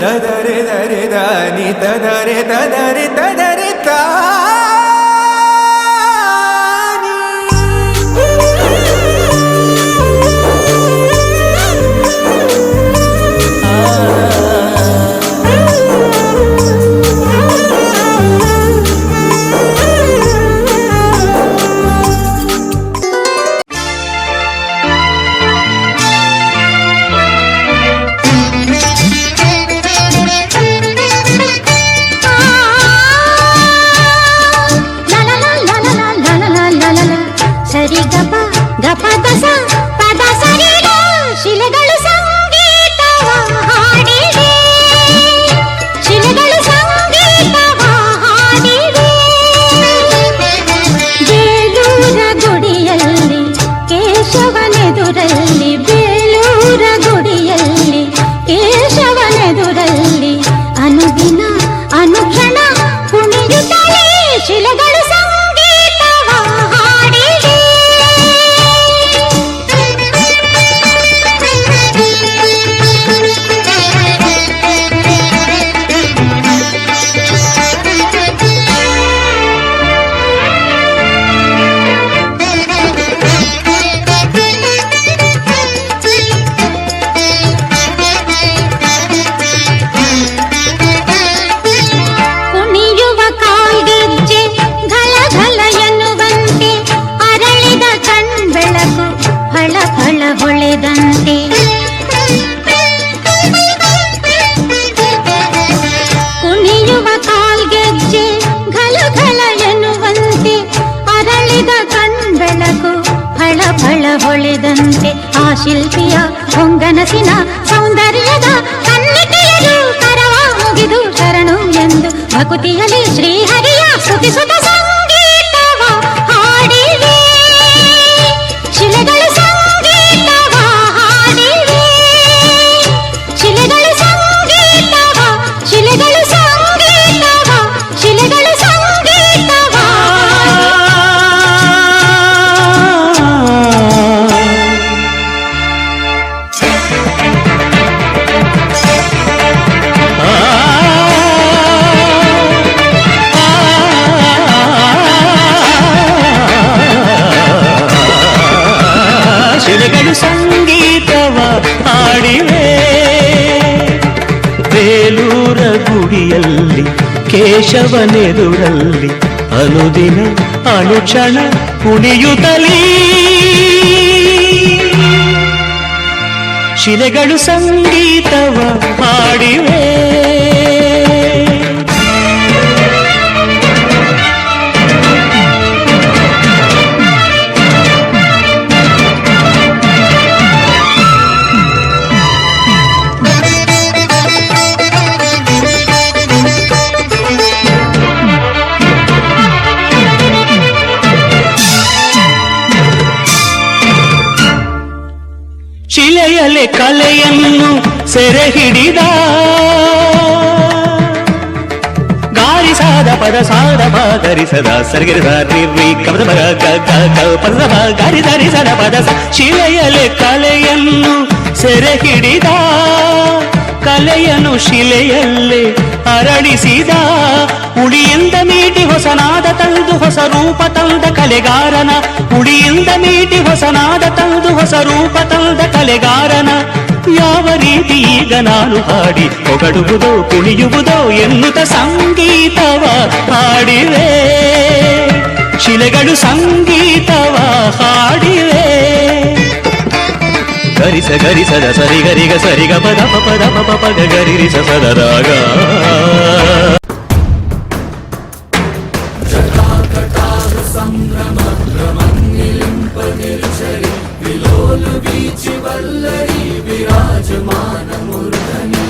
ತದರೆ ದರೆ ದಾನಿ ತದರೆ ತದರೆ ಶಿಲ್ಪಿಯ ಹೊಂಗನಸಿನ ಸೌಂದರ್ಯದ ಕನ್ನಿಕೆಯರು ಕರವ ಮುಗಿದು ಶರಣು ಎಂದು ಭಕುತಿಯಲ್ಲಿ ಶ್ರೀಹರಿಯ ಸ್ತುತಿಸುತ್ತ ಕೇಶವನೆದುರಲ್ಲಿ ಅನುದಿನ ಅನುಕ್ಷಣ ಕುಣಿಯುತ್ತಲೀ. ಶಿಲೆಗಳು ಸಂಗೀತವ ಶಿಲೆಯಲೆ ಕಲೆಯನ್ನು ಸೆರೆ ಹಿಡಿದ ಗಾರಿಸಾದ ಪದ ಸಾದ ಗರಿಸದ ಸರಿಗಿರಿದ ನಿರ್ವಿ ಕಮದ ಮ ಗಾರಿ ಧರಿಸದ ಪದ ಶಿಲೆಯಲೆ ಕಲೆಯನ್ನು ಸೆರೆ ಹಿಡಿದ ಕಲೆಯನ್ನು ಶಿಲೆಯಲ್ಲೇ ಅರಳಿಸಿದ. ಉಳಿಯಿಂದ ಮೀಟಿ ಹೊಸನಾದ ತಂದು ಹೊಸ ರೂಪ ತಂದ ಕಲೆಗಾರನ. ಹುಳಿಯಿಂದ ಮೀಟಿ ಹೊಸನಾದ ತಂದು ಹೊಸ ರೂಪ ತಂದ ಕಲೆಗಾರನ. ಯಾವ ರೀತಿ ಈಗ ನಾನು ಹಾಡಿ ಹೊಗಡುವುದೋ ಕುಣಿಯುವುದೋ ಎನ್ನುತ್ತ ಸಂಗೀತವ ಹಾಡಿವೆ. ಶಿಲೆಗಳು ಸಂಗೀತವ ಹಾಡಿವೆ. ಗರಿಸ ಗರಿಸದ ಸರಿ ಗರಿಗ ಸರಿಗ ಪದ ಪ ಪದ కటారు సంభ్రమ భ్రమన్నిలింపగిరిచరి విలోలు వీచి వల్లరి విరాజమాన మురుగని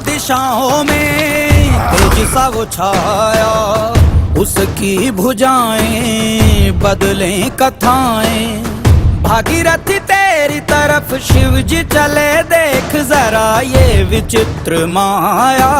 दिशाओं में तेज सा वो छाया उसकी भुजाएँ बदले कथाएँ। भागीरथी तेरी तरफ़ शिव जी चले देख जरा ये विचित्र माया।